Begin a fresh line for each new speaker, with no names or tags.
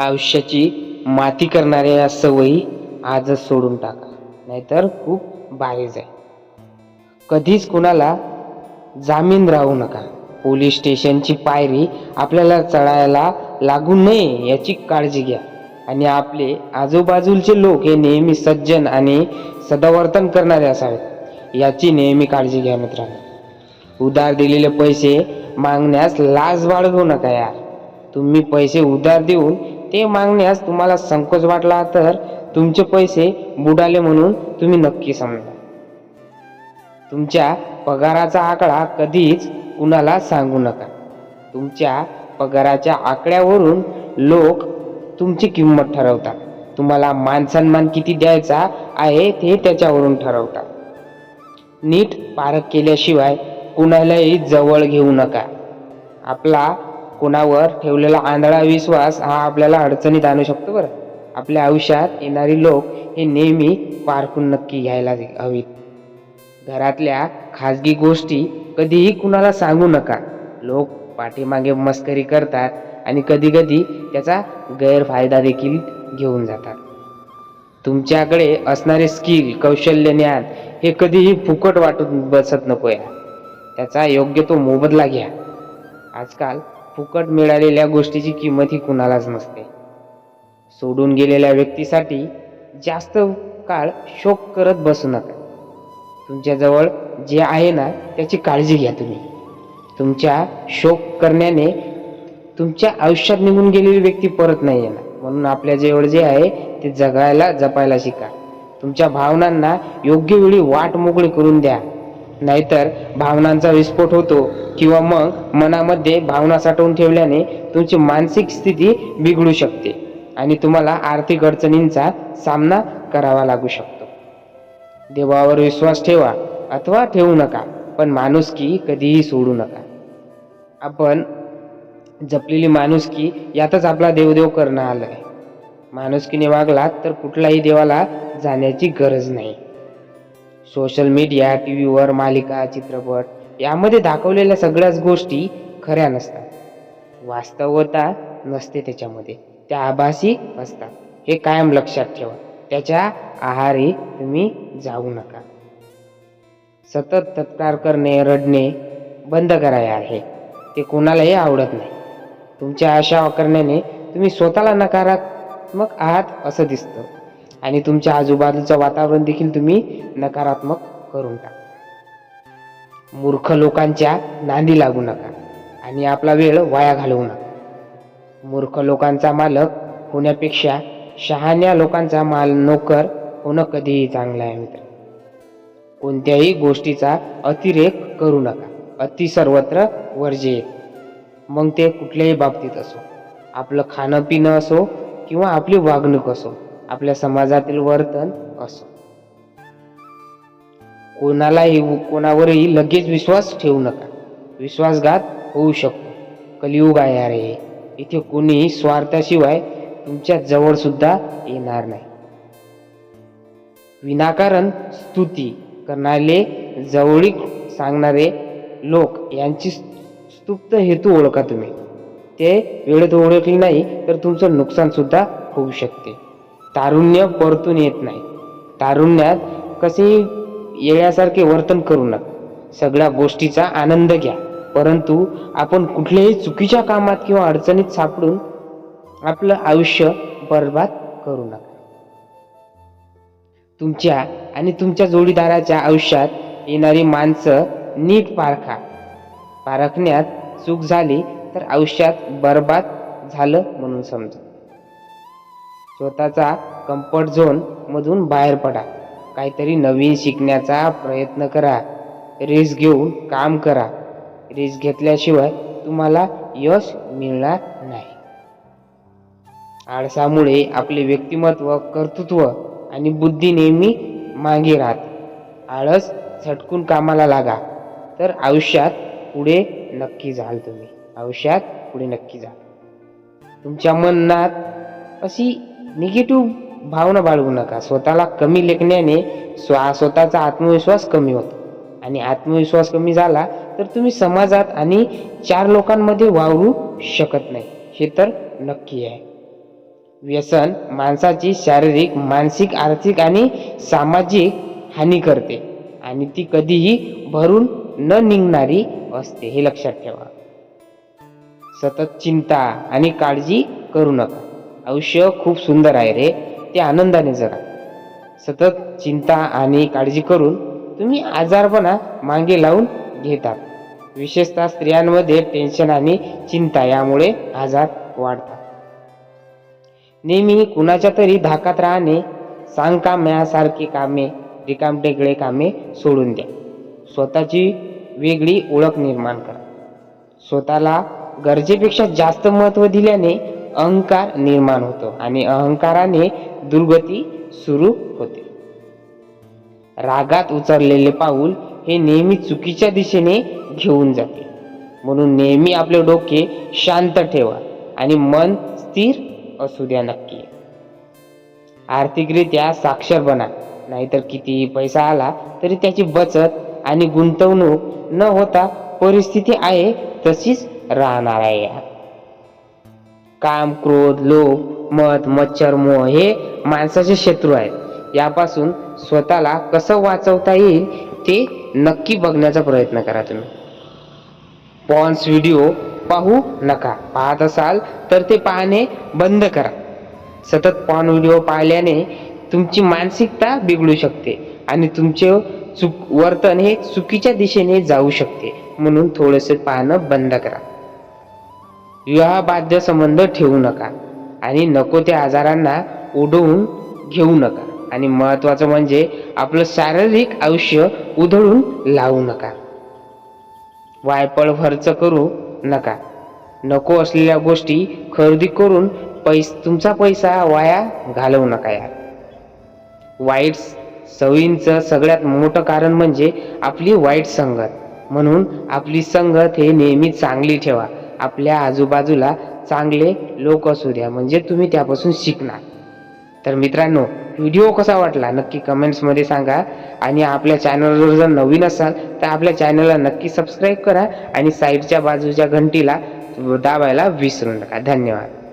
आयुष्याची माती करणाऱ्या या सवयी आजच सोडून टाका. नाहीतर खूप बारीज आहे. कधीच कुणाला जामीन राहू नका. पोलीस स्टेशनची पायरी आपल्याला चढायला लागू नये याची काळजी घ्या. आणि आपले आजूबाजूचे लोक हे नेहमी सज्जन आणि सदावर्तन करणारे असावेत. याची नेहमी काळजी घ्या मित्रांनो. उधार दिलेले पैसे मागण्यास लाज बाळगू नका यार. तुम्ही पैसे उधार देऊन ते मागण्यास तुम्हाला संकोच वाटला तर तुमचे पैसे बुडाले म्हणून तुम्ही नक्की समजा तुमच्या पगाराचा आकडा कधीच कुणाला सांगू नका. तुमच्या पगाराच्या आकड्यावरून लोक तुमची किंमत ठरवतात. तुम्हाला मान सन्मान किती द्यायचा आहे ते त्याच्यावरून ठरवतात. नीट पारख केल्याशिवाय कुणालाही जवळ घेऊ नका. आपला कुणावर ठेवलेला आंधळा विश्वास हा आपल्याला अडचणीत आणू शकतो बरं. आपल्या आयुष्यात येणारी लोक हे नेहमी पारखून नक्की घ्यायला हवीत. घरातल्या खाजगी गोष्टी कधीही कुणाला सांगू नका. लोक पाठीमागे मस्करी करतात आणि कधी कधी त्याचा गैरफायदा देखील घेऊन जातात. तुमच्याकडे असणारे स्किल कौशल्य ज्ञान हे कधीही फुकट वाटून बसत नको या त्याचा योग्य तो मोबदला घ्या. आजकाल फुकट मिळालेल्या गोष्टीची किंमत ही कुणालाच नसते. सोडून गेलेल्या व्यक्तीसाठी जास्त काळ शोक करत बसू नका. तुमच्याजवळ जे आहे ना त्याची काळजी घ्या तुम्ही. तुमच्या शोक करण्याने तुमच्या आयुष्यात निघून गेलेली व्यक्ती परत नाही येणार. म्हणून आपल्या जवळ जे आहे ते जगायला जपायला शिका. तुमच्या भावनांना योग्य वेळी वाट मोकळी करून द्या. नाहीतर भावनांचा विस्फोट होतो किंवा मग मनामध्ये भावना साठवून ठेवल्याने तुमची मानसिक स्थिती बिघडू शकते आणि तुम्हाला आर्थिक अडचणींचा सामना करावा लागू शकतो. देवावर विश्वास ठेवा अथवा ठेवू नका पण माणुसकी कधीही सोडू नका. आपण जपलेली माणुसकी यातच आपला देवदेव करणं आलं आहे माणुसकीने वागलात तर कुठल्याही देवाला जाण्याची गरज नाही. सोशल मीडिया टी व्हीवर मालिका चित्रपट यामध्ये दाखवलेल्या सगळ्याच गोष्टी खऱ्या नसतात. वास्तवता नसते त्याच्यामध्ये. त्या आभासी असतात. हे कायम लक्षात ठेवा. त्याच्या आहारी तुम्ही जाऊ नका. सतत तत्कार करणे रडणे बंद करा यार हे ते कोणालाही आवडत नाही. तुमच्या अशा करण्याने तुम्ही स्वतःला नकारात्मक आहात असं दिसतं. आणि तुमच्या आजूबाजूचं वातावरण देखील तुम्ही नकारात्मक करून टाका. मूर्ख लोकांच्या नांदी लागू नका आणि आपला वेळ वाया घालवू नका. मूर्ख लोकांचा मालक होण्यापेक्षा शहाण्या लोकांचा माल नोकर होणं कधीही चांगलं आहे मित्र. कोणत्याही गोष्टीचा अतिरेक करू नका. अति सर्वत्र वर्जे मग ते कुठल्याही बाबतीत असो. आपलं खाणं पिणं असो किंवा आपली वागणूक असो. आपल्या समाजातील वर्तन असो. कोणालाही कोणावरही लगेच विश्वास ठेवू नका. विश्वासघात होऊ शकतो. कलियुग आहे अरे. इथे कोणीही स्वार्थाशिवाय तुमच्या जवळ सुद्धा येणार नाही. विनाकारण स्तुती करणारे जवळीक सांगणारे लोक यांची स्तुप्त हेतू ओळखा तुम्ही. ते वेळेत ओळखले नाही तर तुमचं नुकसान सुद्धा होऊ शकते. तारुण्य परतून येत नाही. तारुण्यात कसे येण्यासारखे वर्तन करू नका. सगळ्या गोष्टीचा आनंद घ्या. परंतु आपण कुठल्याही चुकीच्या कामात किंवा अडचणीत सापडून आपलं आयुष्य बर्बाद करू नका. तुमच्या आणि तुमच्या जोडीदाराच्या आयुष्यात येणारी माणसं नीट पारखा. पारखण्यात चूक झाली तर आयुष्यात बर्बाद झालं म्हणून समजा. स्वतःचा कम्फर्ट झोन मधून बाहेर पडा. काहीतरी नवीन शिकण्याचा प्रयत्न करा. रिस्क घेऊन काम करा. रिस्क घेतल्याशिवाय तुम्हाला यश मिळणार नाही. आळसामुळे आपले व्यक्तिमत्व कर्तृत्व आणि बुद्धी नेहमी मागे राहत. आळस झटकून कामाला लागा. तर आयुष्यात पुढे नक्की जाल तुम्ही. आयुष्यात पुढे नक्की जाल तुमच्या मनात अशी निगेटिव्ह भावना बाळगू नका. स्वतःला कमी लेखण्याने स्वा स्वतःचा आत्मविश्वास कमी होतो. आणि आत्मविश्वास कमी झाला तर तुम्ही समाजात आणि चार लोकांमध्ये वावरू शकत नाही. हे तर नक्की आहे. व्यसन माणसाची शारीरिक मानसिक आर्थिक आणि सामाजिक हानी करते आणि ती कधीही भरून न निघणारी असते. हे लक्षात ठेवा. सतत चिंता आणि काळजी करू नका. आयुष्य खूप सुंदर आहे रे. ते आनंदाने जगा. सतत चिंता आणि काळजी करून तुम्ही आजारपणा मागे लावून घेतात. विशेषतः स्त्रियांमध्ये टेन्शन आणि चिंता यामुळे आजार वाढतात. नेहमी कुणाच्या तरी धाकात राहणे सांगकाम्यासारखी कामे रिकामटेकडे कामे सोडून द्या. स्वतःची वेगळी ओळख निर्माण करा. स्वतःला गरजेपेक्षा जास्त महत्त्व दिल्याने अहंकार निर्माण होतो आणि अहंकाराने दुर्गती सुरू होते. रागात उचललेले पाऊल हे नेहमी चुकीच्या दिशेने घेऊन जाते. म्हणून नेहमी आपले डोके शांत ठेवा आणि मन स्थिर असू द्या नक्की. आर्थिकरित्या साक्षर बना नाहीतर कितीही पैसा आला तरी त्याची बचत आणि गुंतवणूक न होता परिस्थिती आहे तशीच राहणार आहे. यार काम क्रोध लोभ मत मच्छर मोह हे माणसाचे शत्रू आहेत. यापासून स्वतःला कसं वाचवता येईल ते नक्की बघण्याचा प्रयत्न करा तुम्ही. पॉन्स व्हिडिओ पाहू नका. पाहत असाल तर ते पाहणे बंद करा. सतत पॉन व्हिडिओ पाहिल्याने तुमची मानसिकता बिघडू शकते आणि तुमचे चुक वर्तन हे चुकीच्या दिशेने जाऊ शकते. म्हणून थोडेसे पाहणं बंद करा. विवाहबाध्य संबंध ठेवू नका आणि नको त्या आजारांना उडवून घेऊ नका. आणि महत्वाचं म्हणजे आपलं शारीरिक आयुष्य उधळून लावू नका. वायपळ खर्च करू नका. नको असलेल्या गोष्टी खरेदी करून पैस तुमचा पैसा वाया घालवू नका यार. वाईट सवयींचं सगळ्यात मोठं कारण म्हणजे आपली वाईट संगत. म्हणून आपली संगत हे नेहमी चांगली ठेवा. आपल्या आजूबाजूला चांगले लोक असू द्या म्हणजे तुम्ही त्यापासून शिकणार. तर मित्रांनो व्हिडिओ कसा वाटला? नक्की कमेंट्समध्ये सांगा. आणि आपल्या चॅनलवर जर नवीन असाल तर आपल्या चॅनलला नक्की सबस्क्राईब करा आणि साईडच्या बाजूच्या घंटीला दाबायला विसरू नका. धन्यवाद.